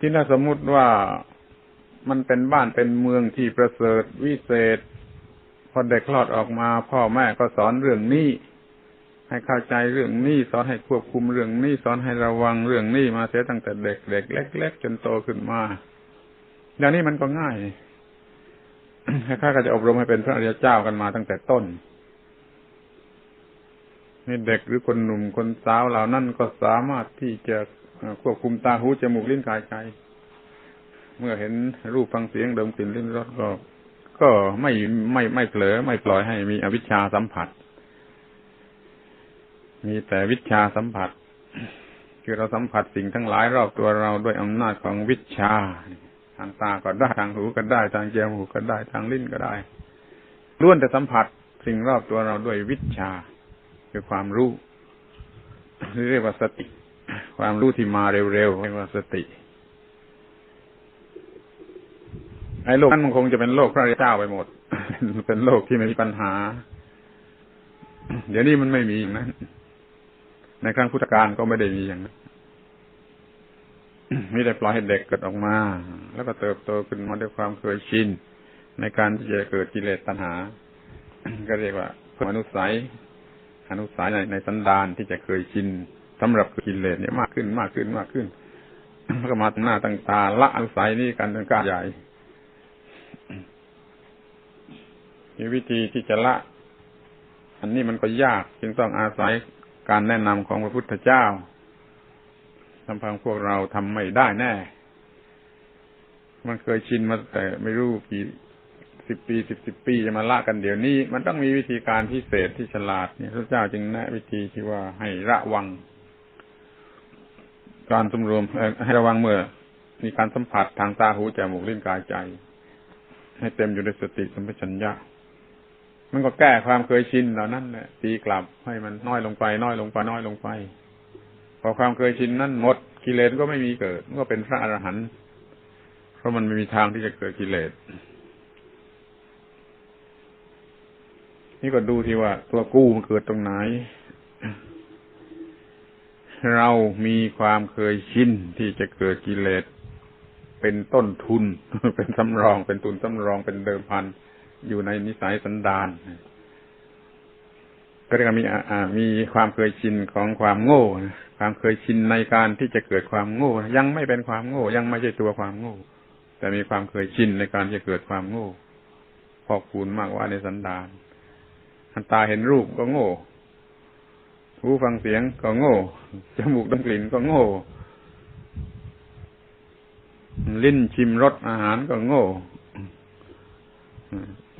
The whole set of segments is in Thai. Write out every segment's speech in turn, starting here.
ที่น่าสมมุติว่ามันเป็นบ้านเป็นเมืองที่ประเสริฐวิเศษ พอเด็กคลอดออกมา พ่อแม่ก็สอนเรื่องนี้ ให้เข้าใจเรื่องนี้สอนให้ควบคุมเรื่องนี้สอนให้ระวังเรื่องนี้มาเสียตั้งแต่เด็กเด็กเล็ก ๆ จนโตขึ้นมาอย่างนี้มันก็ง่ายข้าก็จะอบรมให้เป็นพระอริยเจ้ากันมาตั้งแต่ต้นนี่เด็กหรือคนหนุ่มคนสาวเหล่านั้นก็สามารถที่จะ ควบคุมตาหูจมูกลิ้นกายใจ เมื่อเห็นรูปฟังเสียงดมกลิ่นลิ้นรสก็ ก็ไม่ไม่ไม่เผลอไม่ปล่อยให้มีอวิชชาสัมผัส มีแต่วิชาสัมผัส คือเราสัมผัสสิ่งทั้งหลายรอบตัวเราด้วยอำนาจของวิชา ทางตาก็ได้ทางหูก็ได้ทางจมูกก็ได้ทางลิ้นก็ได้ล้วนแต่สัมผัสสิ่งรอบตัวเราด้วยวิชาคือความรู้เรียกว่าสติ ความรู้ที่มาเร็วๆเรียกว่าสติไอ้โลกนั้นมันคงจะเป็นโลกพระเจ้าไปหมด เป็นโลกที่ไม่มีปัญหา เดี๋ยวนี้มันไม่มีอย่างนั้น ในครั้งพุทธกาลก็ไม่ได้มีอย่างนั้นมีแต่ปล่อยให้เด็กเกิดออกมา แล้วก็เติบโตขึ้นมาด้วยความเคยชินในการที่จะเกิดกิเลสตัณหา ก็เรียกว่าเพื่อมนุษย์สอนุสัยในในสันดานที่จะเคยชิน สำหรับกิเลสเนี่ยมากขึ้นมากขึ้นมากขึ้นก็มาตั้งหน้าตั้งตาละอนุสัยนี้กันเป็นก้าใหญ่มีวิธีที่จะละ อันนี้มันก็ยาก จึงต้องอาศัยการแนะนำของพระพุทธเจ้าทำพังพวกเราทำไม่ได้แน่ มันเคยชินมาแต่ไม่รู้กี่สิบปีสิบสิบปีจะมาละกันเดี๋ยวนี้ มันต้องมีวิธีการพิเศษที่ฉลาดเนี่ยพระเจ้าจึงแนะวิธีที่ว่าให้ระวัง การสำรวมให้ระวังเมื่อ มีการสัมผัสทางตาหูจมูกลิ้นกายใจ ให้เต็มอยู่ด้วยสติสัมปชัญญะมันก็แก้ความเคยชินเหล่านั้นแหละตีกลับให้มันน้อยลงไป น้อยลงไปน้อยลงไป พอความเคยชินนั้นหมดกิเลสก็ไม่มีเกิดก็เป็นพระอรหันต์เพราะมันไม่มีทางที่จะเกิดกิเลสนี่ก็ดูที่ว่าตัวกู้มันเกิดตรงไหน เรามีความเคยชินที่จะเกิดกิเลส เป็นต้นทุน เป็นสำรอง เป็นทุนสำรองเป็นเดิมพันอยู่ในนิสัยสันดานก็เรียกว่ามีมีความเคยชินของความโง่ความเคยชินในการที่จะเกิดความโง่ ยังไม่เป็นความโง่ ยังไม่ใช่ตัวความโง่ แต่มีความเคยชินในการจะเกิดความโง่พอคูณมากว่าในสันดานตาเห็นรูปก็โง่ หูฟังเสียงก็โง่ จมูกดมกลิ่นก็โง่ ลิ้นชิมรสอาหารก็โง่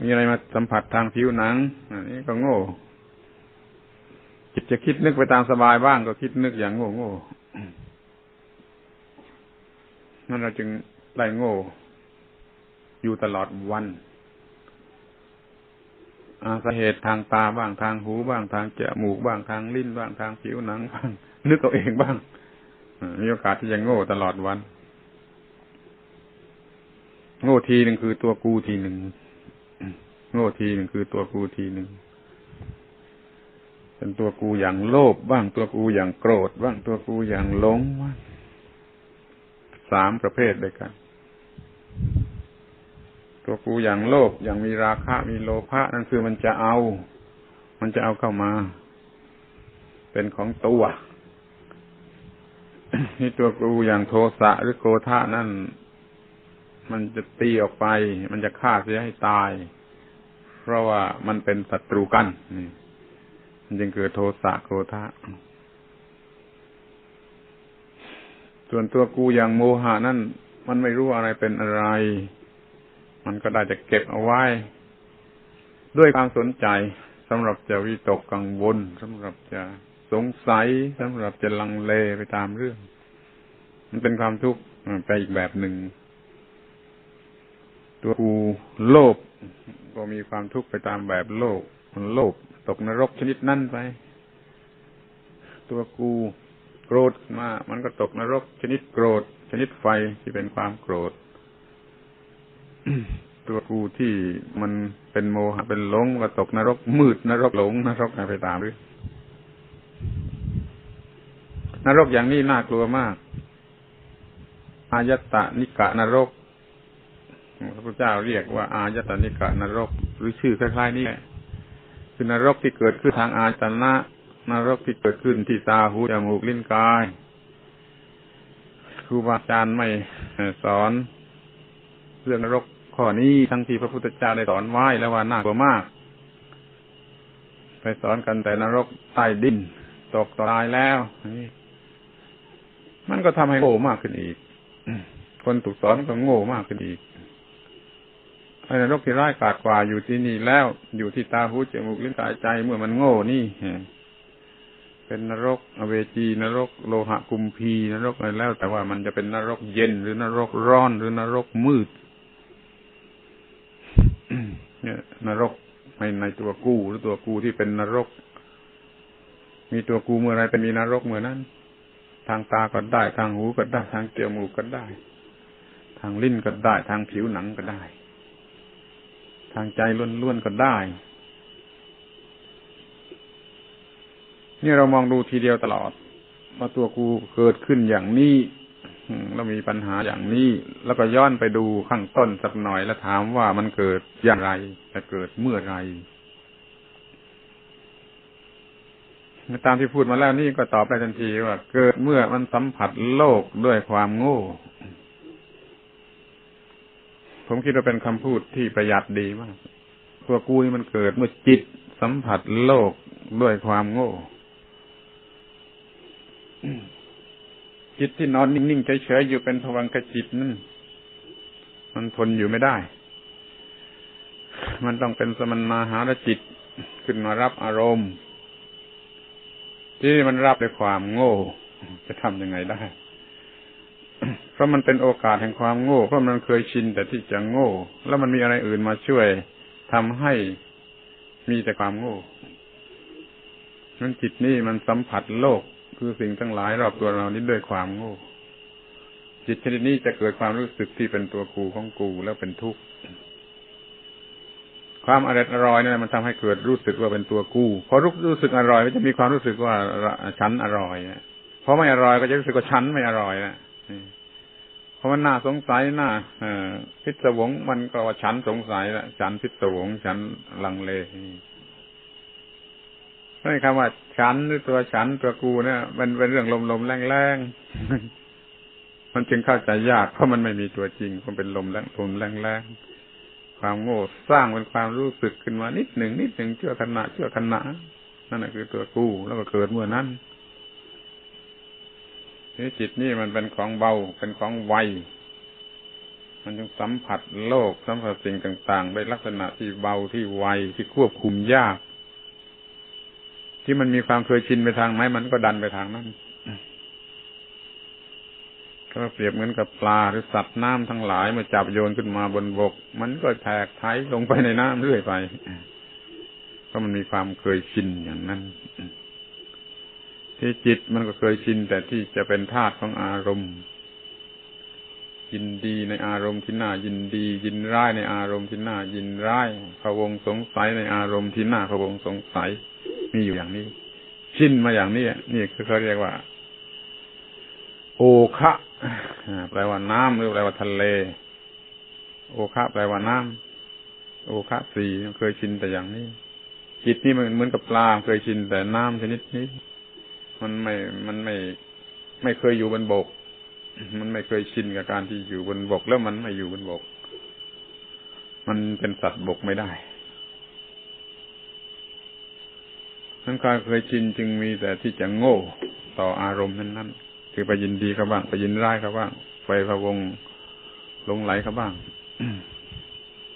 มีอะไรมาสัมผัสทางผิวหนังอันนี้ก็โง่ จิตจะคิดนึกไปตามสบายบ้างก็คิดนึกอย่างโง่โง่นั่นเราจึงไล่โง่ อยู่ตลอดวัน อาสาเหตุทางตาบ้างทางหูบ้างทางจมูกบ้างทางลิ้นบ้างทางผิวหนังบ้างนึกตัวเองบ้างมีโอกาสที่จะโง่ตลอดวัน โง่ทีหนึ่งคือตัวกูทีหนึ่งโง่ทีหนึ่งคือตัวกูทีหนึ่งเป็นตัวกูอย่างโลภบ้างตัวกูอย่างโกรธบ้างตัวกูอย่างหลงบ้างสามประเภทด้วยกัน ตัวกูอย่างโลภอย่างมีราคะมีโลภะนั่นคือมันจะเอา มันจะเอาเข้ามา เป็นของตัวนี่ตัวกูอย่างโทสะหรือโกธานั่น มันจะตีออกไป มันจะฆ่าเสียให้ตาย เพราะว่ามันเป็นศัตรูกันนี่มันจึงเกิดโทสะโกธาส่วนตัวกูอย่างโมหะนั่น มันไม่รู้อะไรเป็นอะไร มันก็ได้จะเก็บเอาไว้ ด้วยความสนใจสำหรับจะวิตกกังวลสำหรับจะสงสัยสำหรับจะลังเลไปตามเรื่อง มันเป็นความทุกข์ไปอีกแบบหนึ่ง ตัวกูโลภก็มีความทุกข์ไปตามแบบโลภมันโลภตกนรกชนิดนั่นไป ตัวกูโกรธมา มันก็ตกนรกชนิดโกรธ ชนิดไฟที่เป็นความโกรธ ตัวกูที่มันเป็นโมหะเป็นหลงก็ตกนรกมืดนรกหลงนรกอะไรไปตามหรือนรกอย่างนี้น่ากลัวมาก อายตะนิกะนรกพระพุทธเจ้าเรียกว่า อายตะนิกะนรก หรือชื่อคล้ายๆนี้คือนรกที่เกิดขึ้นทางอาจนะนรกที่เกิดขึ้นที่ตาหูจมูกลิ้นกายครูบาอาจารย์ไม่สอน รื่องนรกข้อนี้ทั้งที่พระพุทธเจ้าได้สอนไว้แล้วว่าน่ากลัวมาก ไปสอนกันแต่นรกใต้ดินตกตายแล้ว มันก็ทำให้โง่มากขึ้นอีก คนถูกสอนก็โง่มากขึ้นอีกไอ้นรกที่ร้ายกาจกว่าอยู่ที่นี่แล้ว อยู่ที่ตาหูจมูกลิ้นกายใจเมื่อมันโง่นี่เป็นนรกอเวจีนรกโลหะกุมพีนรกอะไรแล้ว แต่ว่ามันจะเป็นนรกเย็นหรือนรกร้อนหรือนรกมืด เนี่ยนรกในในตัวกูหรือตัวกูที่เป็นนรก มีตัวกูเมื่อไรเป็นมีนรกเมื่อนั้น ทางตาก็ได้ ทางหูก็ได้ ทางเกียวมูกก็ได้ ทางลิ้นก็ได้ ทางผิวหนังก็ได้ ทางใจล้วนๆก็ได้นี่เรามองดูทีเดียวตลอดว่าตัวกูเกิดขึ้นอย่างนี้ แล้วมีปัญหาอย่างนี้ แล้วก็ย้อนไปดูข้างต้นสักหน่อยแล้วถามว่ามันเกิดอย่างไรจะเกิดเมื่อไรตามที่พูดมาแล้วนี่ก็ตอบได้ทันทีว่า เกิดเมื่อมันสัมผัสโลกด้วยความโง่ ผมคิดว่าเป็นคำพูดที่ประหยัดดีมากตัวกูนี่มันเกิดเมื่อจิตสัมผัสโลกด้วยความโง่ จิตที่นอนนิ่งๆเฉยๆอยู่เป็นภวังกจิตนั่นมันทนอยู่ไม่ได้ มันต้องเป็นสมณาหารจิตขึ้นมารับอารมณ์ ที่มันรับด้วยความโง่ จะทำยังไงได้ เพราะมันเป็นโอกาสแห่งความโง่ เพราะมันเคยชินแต่ที่จะโง่ แล้วมันมีอะไรอื่นมาช่วยทำให้มีแต่ความโง่นั้นจิตนี่มันสัมผัสโลก คือสิ่งทั้งหลายรอบตัวเรานี้ด้วยความโง่ จิตชนิดนี้จะเกิดความรู้สึกที่เป็นตัวกูของกูแล้วเป็นทุกข์ความอร่อยอร่อยนี่มันทำให้เกิดรู้สึกว่าเป็นตัวกูพอรู้รู้สึกอร่อยก็จะมีความรู้สึกว่าฉันอร่อยเพราะไม่อร่อยก็จะรู้สึกว่าฉันไม่อร่อยนะเพราะมันน่าสงสัยน่าพิศวงมันก็ว่าฉันสงสัยละฉันพิศวงฉันลังเล นี่คำว่าฉันหรือตัวฉันตัวกูเนี่ยมันเป็นเรื่องลมๆแรงๆมันจึงเข้าใจยากเพราะมันไม่มีตัวจริงมันเป็นลมแรงลมแรงๆความโง่สร้างเป็นความรู้สึกขึ้นมานิดหนึ่งนิดหนึ่งเชื่อขณะเชื่อขณะนั่นแหละคือตัวกูแล้วก็เกิดเมื่อนั้นนี่จิตนี่มันเป็นของเบาเป็นของไวมันจึงสัมผัสโลกสัมผัสสิ่งต่างๆในลักษณะที่เบาที่ไวที่ควบคุมยาก ที่มันมีความเคยชินไปทางไหนมันก็ดันไปทางนั้นก็เปรียบเหมือนกับปลาหรือสัตว์น้ำทั้งหลายมาจับโยนขึ้นมาบนบก มันก็แทกไถลงไปในน้ำเรื่อยไปก็มันมีความเคยชินอย่างนั้น ที่จิตมันก็เคยชินแต่ที่จะเป็นธาตุของอารมณ์ ยินดีในอารมณ์ที่น่ายินดี ยินร้ายในอารมณ์ที่น่ายินร้ายพะวงสงสัยในอารมณ์ที่น่าพะวงสงสัย มีอยู่อย่างนี้ ชินมาอย่างนี้นี่คือเขาเรียกว่า โอคะแปลว่าน้ำหรือแปลว่าทะเล โอคะแปลว่าน้ำโอคะสีเคยชินแต่อย่างนี้ จิตนี่มันเหมือนกับปลาเคยชินแต่น้ำชนิดนี้ มันไม่มันไม่ ไม่เคยอยู่บนบก มันไม่เคยชินกับการที่อยู่บนบก แล้วมันไม่อยู่บนบก มันเป็นสัตว์บกไม่ได้ นั้นกามเคยชินจึงมีแต่ที่จะโง่ต่ออารมณ์นั้นๆคือไปยินดีเขาบ้างไปยินร้ายเขาบ้างไปพะวงลงไหลเขาบ้าง